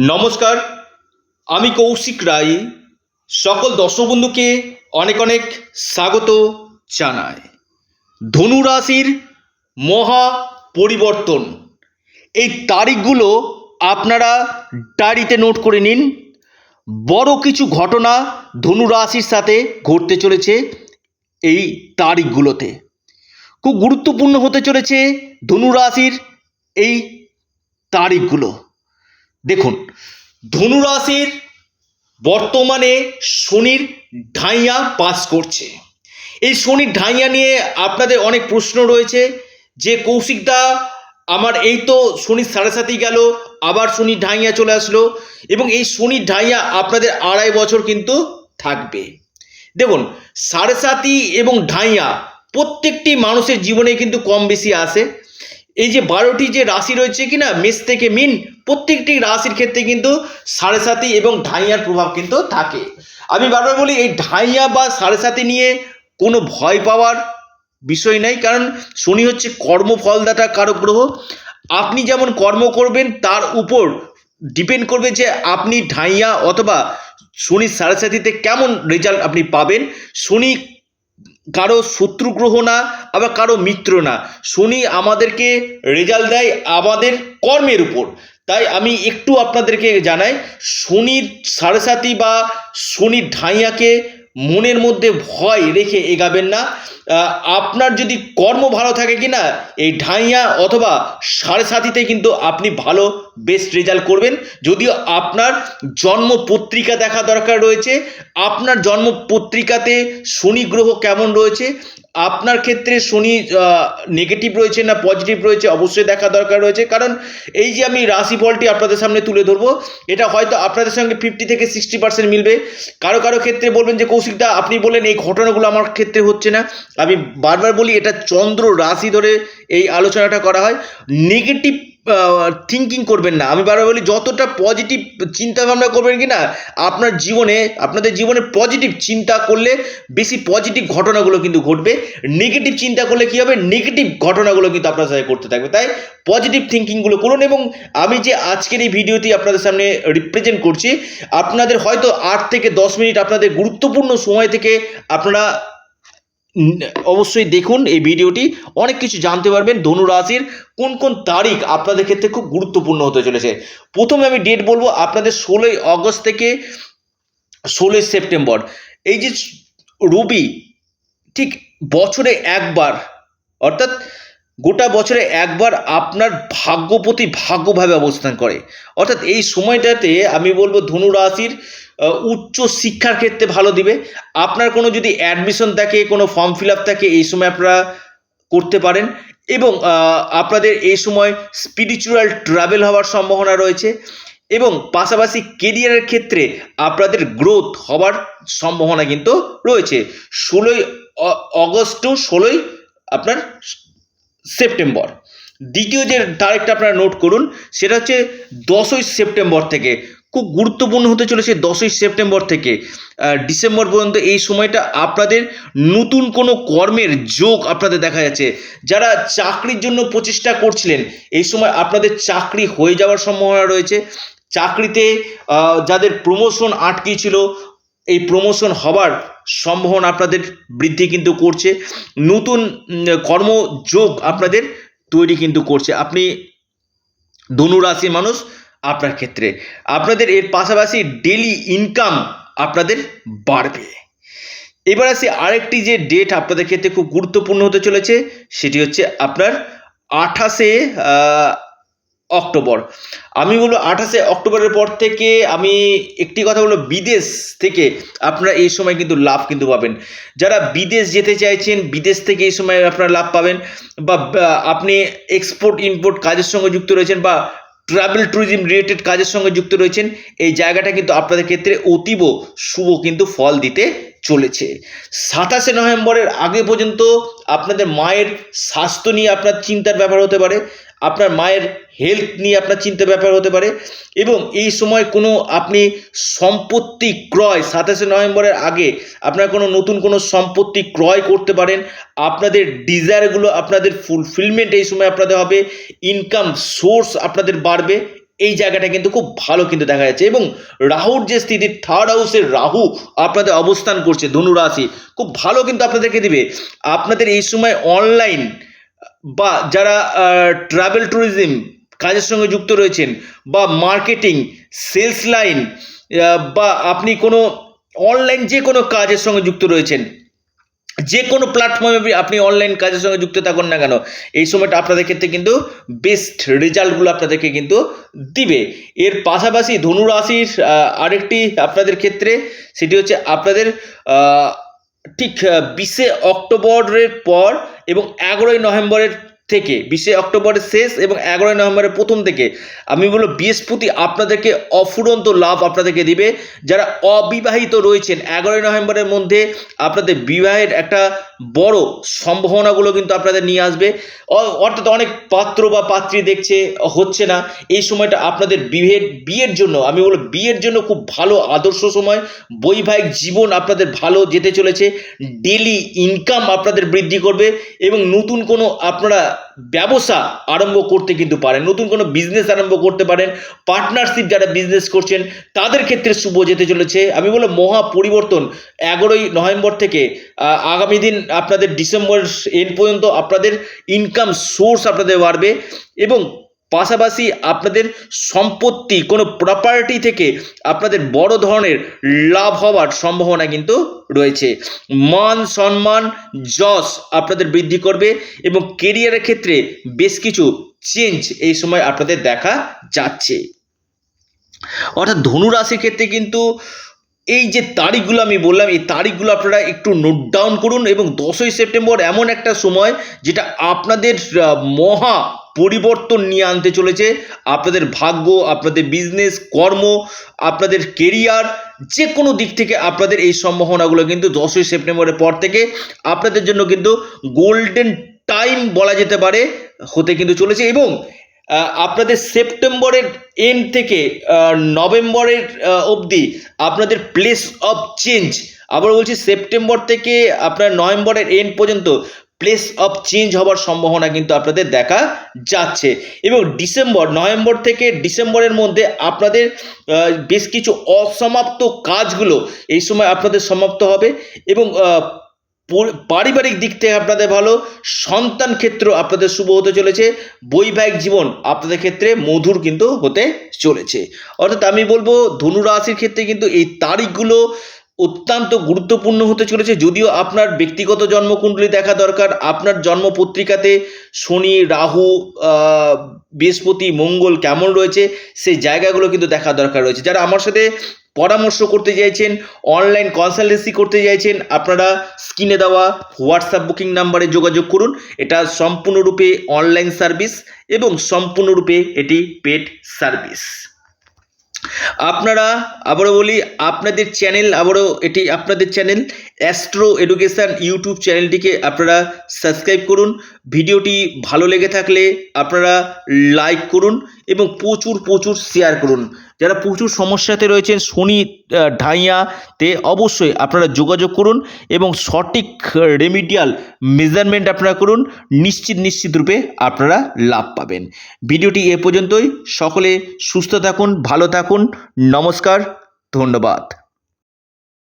নমস্কার, আমি কৌশিক রায়। সকল দর্শক বন্ধুকে অনেক অনেক স্বাগত জানাই। ধনু রাশির মহা পরিবর্তন। এই তারিখগুলো আপনারা ডায়েরিতে নোট করে নিন। বড় কিছু ঘটনা ধনু রাশির সাথে ঘটতে চলেছে এই তারিখগুলোতে। খুব গুরুত্বপূর্ণ হতে চলেছে ধনু রাশির এই তারিখগুলো। দেখুন ধনুরাশির বর্তমানে শনির ঢাইয়া পাস করছে। এই শনির ঢাইয়া নিয়ে আপনাদের অনেক প্রশ্ন রয়েছে যে কৌশিকদা আমার এই তো শনির সাড়ে সাতই গেল, আবার শনির ঢাইয়া চলে আসলো এবং এই শনির ঢাইয়া আপনাদের আড়াই বছর কিন্তু থাকবে। দেখুন, সাড়ে সাতই এবং ঢাইয়া প্রত্যেকটি মানুষের জীবনে কিন্তু কম বেশি আসে এই যে বারোটি যে রাশি রয়েছে কিনা মেষ থেকে মিন, প্রত্যেকটি রাশির ক্ষেত্রে কিন্তু সাড়ে সাতি এবং ঢাইয়ার প্রভাব কিন্তু থাকে। আমি বারবার বলি, এই ঢাইয়া বা সাড়ে সাতি নিয়ে কোনো ভয় পাওয়ার বিষয় নাই, কারণ শনি হচ্ছে কর্মফলদাতা কারক গ্রহ। আপনি যেমন কর্ম করবেন, তার উপর ডিপেন্ড করবে যে আপনি ঢাইয়া অথবা শনি সাড়ে সাতিতে কেমন রেজাল্ট আপনি পাবেন। শনি কারও শত্রুগ্রহ না, আবার কারও মিত্র না। শনি আমাদেরকে রেজাল্ট দেয় আমাদের কর্মের উপর। তাই আমি একটু আপনাদেরকে জানাই, শনির সাড়ে সাতি বা শনির ঢাইয়াকে মনের মধ্যে ভয় রেখে এগাবেন না। আপনার যদি কর্ম ভালো থাকে কি না এই ঢাইয়া অথবা সাড়ে সাতিতে কিন্তু আপনি ভালো বেস্ট রেজাল্ট করবেন। যদিও আপনার জন্ম পত্রিকা দেখা দরকার রয়েছে, আপনার জন্ম পত্রিকাতে শনি গ্রহ কেমন রয়েছে আপনার ক্ষেত্রে শনি নেগেটিভ রয়েছে না পজিটিভ রয়েছে অবশ্যই দেখা দরকার রয়েছে। কারণ এই যে আমি রাশিফলটি আপনাদের সামনে তুলে ধরবো, এটা হয়তো আপনাদের সঙ্গে ফিফটি থেকে সিক্সটি পার্সেন্ট মিলবে। কারও কারও ক্ষেত্রে বলবেন যে, কৌশিকদা, আপনি বলেন এই ঘটনাগুলো আমার ক্ষেত্রে হচ্ছে না। আমি বারবার বলি, এটা চন্দ্র রাশি ধরে এই আলোচনাটা করা হয়। নেগেটিভ থিঙ্কিং করবেন না। আমি বারবার বলি, যতটা পজিটিভ চিন্তা ভাবনা করবেন কি না আপনার জীবনে, আপনাদের জীবনে পজিটিভ চিন্তা করলে বেশি পজিটিভ ঘটনাগুলো কিন্তু ঘটবে। নেগেটিভ চিন্তা করলে কি হবে? নেগেটিভ ঘটনাগুলো কিন্তু আপনার সাথে করতে থাকবে। তাই পজিটিভ থিঙ্কিংগুলো করুন এবং আমি যে আজকের এই ভিডিওটি আপনাদের সামনে রিপ্রেজেন্ট করছি, আপনাদের হয়তো আট থেকে দশ মিনিট আপনাদের গুরুত্বপূর্ণ সময় থেকে আপনারা অবশ্যই দেখুন এই ভিডিওটি। অনেক কিছু জানতে পারবেন ধনু রাশির কোন কোন তারিখ আপনাদের ক্ষেত্রে খুব গুরুত্বপূর্ণ হতে চলেছে। প্রথমে আমি ডেট বলব আপনাদের ষোলোই আগস্ট থেকে ষোলোই সেপ্টেম্বর। এই যে রবি ঠিক বছরে একবার, অর্থাৎ গোটা বছরে একবার আপনার ভাগ্যপতি ভাগ্যভাবে অবস্থান করে। অর্থাৎ এই সময়টাতে আমি বলব ধনু রাশির উচ্চ শিক্ষার ক্ষেত্রে ভালো দিবে। আপনার কোনো যদি অ্যাডমিশন থাকে, কোনো ফর্ম ফিল আপ থাকে, এই সময় আপনারা করতে পারেন। এবং আপনাদের এই সময় স্পিরিচুয়াল ট্রাভেল হওয়ার সম্ভাবনা রয়েছে। এবং পাশাপাশি কেরিয়ারের ক্ষেত্রে আপনাদের গ্রোথ হওয়ার সম্ভাবনা কিন্তু রয়েছে। ষোলোই অগস্ট টু ষোলোই আপনার সেপ্টেম্বর। দ্বিতীয় যে তারিখটা আপনারা নোট করুন, সেটা হচ্ছে দশই সেপ্টেম্বর থেকে। খুব গুরুত্বপূর্ণ হতে চলেছে দশই সেপ্টেম্বর থেকে। ডিসেম্বর পর্যন্ত এই সময়টা আপনাদের নতুন কোনো কর্মের যোগ আপনাদের দেখা যাচ্ছে। যারা চাকরির জন্য প্রচেষ্টা করছিলেন, এই সময় আপনাদের চাকরি হয়ে যাওয়ার সম্ভাবনা রয়েছে। চাকরিতে যাদের প্রমোশন আটকে ছিল এই প্রমোশন হবার সম্ভাবনা আপনাদের বৃদ্ধি কিন্তু করছে। নতুন কর্মযোগ আপনাদের তৈরি কিন্তু করছে। আপনি ধনু রাশির মানুষ আপনার ক্ষেত্রে। আপনাদের এর পাশাপাশি ডেলি ইনকাম আপনাদের বাড়বে। এবার আসি আরেকটি যে ডেট আপনাদের ক্ষেত্রে খুব গুরুত্বপূর্ণ হতে চলেছে, সেটি হচ্ছে আপনার আঠাশে অক্টোবর। আমি বলব আঠাশে অক্টোবরের পর থেকে আমি একটি কথা বলব, বিদেশ থেকে আপনারা এই সময় কিন্তু লাভ কিন্তু পাবেন। যারা বিদেশ যেতে চাইছেন, বিদেশ থেকে এই সময় আপনারা লাভ পাবেন। বা আপনি এক্সপোর্ট ইম্পোর্ট কাজের সঙ্গে যুক্ত রয়েছেন বা ট্রাভেল ট্যুরিজম রিলেটেড কাজের সঙ্গে যুক্ত রয়েছেন। এই জায়গাটা কিন্তু আপনাদের ক্ষেত্রে অতীব শুভ কিন্তু ফল দিতে চলেছে। সাতাশে নভেম্বরের আগে পর্যন্ত আপনাদের মায়ের স্বাস্থ্য নিয়ে আপনার চিন্তার ব্যাপার হতে পারে, আপনার মায়ের হেলথ নিয়ে আপনার চিন্তার ব্যাপার হতে পারে এবং এই সময় কোনো আপনি সম্পত্তি ক্রয়, সাতাশে নভেম্বরের আগে আপনার কোনো নতুন কোনো সম্পত্তি ক্রয় করতে পারেন, আপনাদের ডিজায়ারগুলো আপনাদের ফুলফিলমেন্ট এই সময় আপনাদের হবে ইনকাম সোর্স আপনাদের বাড়বে। এই জায়গাটা কিন্তু খুব ভালো কিন্তু দেখা যাচ্ছে। এবং রাহুর যে স্থিতি থার্ড হাউসের রাহু আপনাদের অবস্থান করছে, ধনু রাশি। খুব ভালো কিন্তু আপনাদেরকে দিবে। আপনাদের এই সময় অনলাইন বা যারা ট্রাভেল ট্যুরিজম কাজের সঙ্গে যুক্ত রয়েছেন বা মার্কেটিং সেলস লাইন বা আপনি কোনো অনলাইন যে কোনো কাজের সঙ্গে যুক্ত রয়েছেন যে কোনো প্ল্যাটফর্মে আপনি অনলাইন কাজের সঙ্গে যুক্ত থাকুন না কেন, এই সময়টা আপনাদের ক্ষেত্রে কিন্তু বেস্ট রেজাল্টগুলো আপনাদেরকে কিন্তু দিবে। এর পাশাপাশি ধনুরাশির আরেকটি আপনাদের ক্ষেত্রে, সেটি হচ্ছে আপনাদের ঠিক বিশে অক্টোবরের পর এবং এগারোই নভেম্বরের থেকে, বিশে অক্টোবরের শেষ এবং এগারোই নভেম্বরের প্রথম থেকে, আমি বলব বৃহস্পতি আপনাদেরকে অফুরন্ত লাভ আপনাদেরকে দিবে। যারা অবিবাহিত রয়েছেন, এগারোই নভেম্বরের মধ্যে আপনাদের বিবাহের একটা বড় সম্ভাবনাগুলো কিন্তু আপনাদের নিয়ে আসবে। অর্থাৎ অনেক পাত্র বা পাত্রী দেখছে, হচ্ছে না, এই সময়টা আপনাদের বিয়ের বিয়ের জন্য, আমি বলব বিয়ের জন্য খুব ভালো আদর্শ সময়। বৈবাহিক জীবন আপনাদের ভালো যেতে চলেছে ডেলি ইনকাম আপনাদের বৃদ্ধি করবে এবং নতুন কোনো আপনারা ব্যবসা আরম্ভ করতে কিন্তু পারেন, নতুন কোনো বিজনেস আরম্ভ করতে পারেন পার্টনারশিপ যারা বিজনেস করছেন, তাদের ক্ষেত্রে শুভ যেতে চলেছে। আমি বলব মহা পরিবর্তন এগারোই নভেম্বর থেকে আগামী দিন আপনাদের ডিসেম্বর এন্ড পর্যন্ত আপনাদের ইনকাম সোর্স আপনাদের বাড়বে এবং পাশাপাশি আপনাদের সম্পত্তি, কোনো প্রপার্টি থেকে আপনাদের বড় ধরনের লাভ হওয়ার সম্ভাবনা কিন্তু রয়েছে। মান সম্মান, যশ আপনাদের বৃদ্ধি করবে এবং কেরিয়ারের ক্ষেত্রে বেশ কিছু চেঞ্জ এই সময় আপনাদের দেখা যাচ্ছে। অর্থাৎ ধনু রাশির ক্ষেত্রে কিন্তু এই যে তারিখগুলো আমি বললাম, এই তারিখগুলো আপনারা একটু নোট ডাউন করুন এবং দশই সেপ্টেম্বর এমন একটা সময় যেটা আপনাদের মহা পরিবর্তন নিয়ে আনতে চলেছে। আপনাদের ভাগ্য, আপনাদের বিজনেস কর্ম, আপনাদের কেরিয়ার যে কোনো দিক থেকে আপনাদের এই সম্ভাবনাগুলো কিন্তু দশই সেপ্টেম্বরের পর থেকে আপনাদের জন্য কিন্তু গোল্ডেন টাইম বলা যেতে পারে, হতে কিন্তু চলেছে এবং আপনাদের সেপ্টেম্বরের এন্ড থেকে নভেম্বরের অবধি আপনাদের প্লেস অফ চেঞ্জ আবার বলছি, সেপ্টেম্বর থেকে আপনার নভেম্বরের এন্ড পর্যন্ত প্লেস অফ চেঞ্জ হওয়ার সম্ভাবনা কিন্তু আপনাদের দেখা যাচ্ছে। এবং ডিসেম্বর, নভেম্বর থেকে ডিসেম্বরের মধ্যে আপনাদের বেশ কিছু অসমাপ্ত কাজগুলো এই সময় আপনাদের সমাপ্ত হবে এবং পারিবারিক দিক থেকে আপনাদের ভালো, সন্তান ক্ষেত্র আপনাদের শুভ হতে চলেছে, বৈবাহিক জীবন আপনাদের ক্ষেত্রে মধুর কিন্তু হতে চলেছে। অর্থাৎ আমি বলব, ধনু রাশির ক্ষেত্রে কিন্তু এই তারিখগুলো অত্যন্ত গুরুত্বপূর্ণ হতে চলেছে। যদিও আপনার ব্যক্তিগত জন্মকুণ্ডলী দেখা দরকার, আপনার জন্ম পত্রিকাতে শনি, রাহু বৃহস্পতি, মঙ্গল কেমন রয়েছে সেই জায়গাগুলো কিন্তু দেখা দরকার রয়েছে। যারা আমার সাথে পরামর্শ করতে চাইছেন অনলাইন কনসালটেন্সি করতে চাইছেন, আপনারা স্ক্রিনে দেওয়া হোয়াটসঅ্যাপ বুকিং নাম্বারে যোগাযোগ করুন। এটা সম্পূর্ণরূপে অনলাইন সার্ভিস এবং সম্পূর্ণরূপে এটি পেড সার্ভিস আপনারা আবারও বলি, আপনাদের চ্যানেল আবারও এটি আপনাদের চ্যানেল অ্যাস্ট্রো এডুকেশান ইউটিউব চ্যানেলটিকে আপনারা সাবস্ক্রাইব করুন। ভিডিওটি ভালো লেগে থাকলে আপনারা লাইক করুন এবং প্রচুর প্রচুর শেয়ার করুন। যারা প্রচুর সমস্যাতে রয়েছেন শনি ঢাইয়াতে অবশ্যই আপনারা যোগাযোগ করুন এবং সঠিক রেমিডিয়াল মেজারমেন্ট আপনারা করুন, নিশ্চিত নিশ্চিত রূপে আপনারা লাভ পাবেন। ভিডিওটি এ পর্যন্তই। সকলে সুস্থ থাকুন, ভালো থাকুন। নমস্কার, ধন্যবাদ।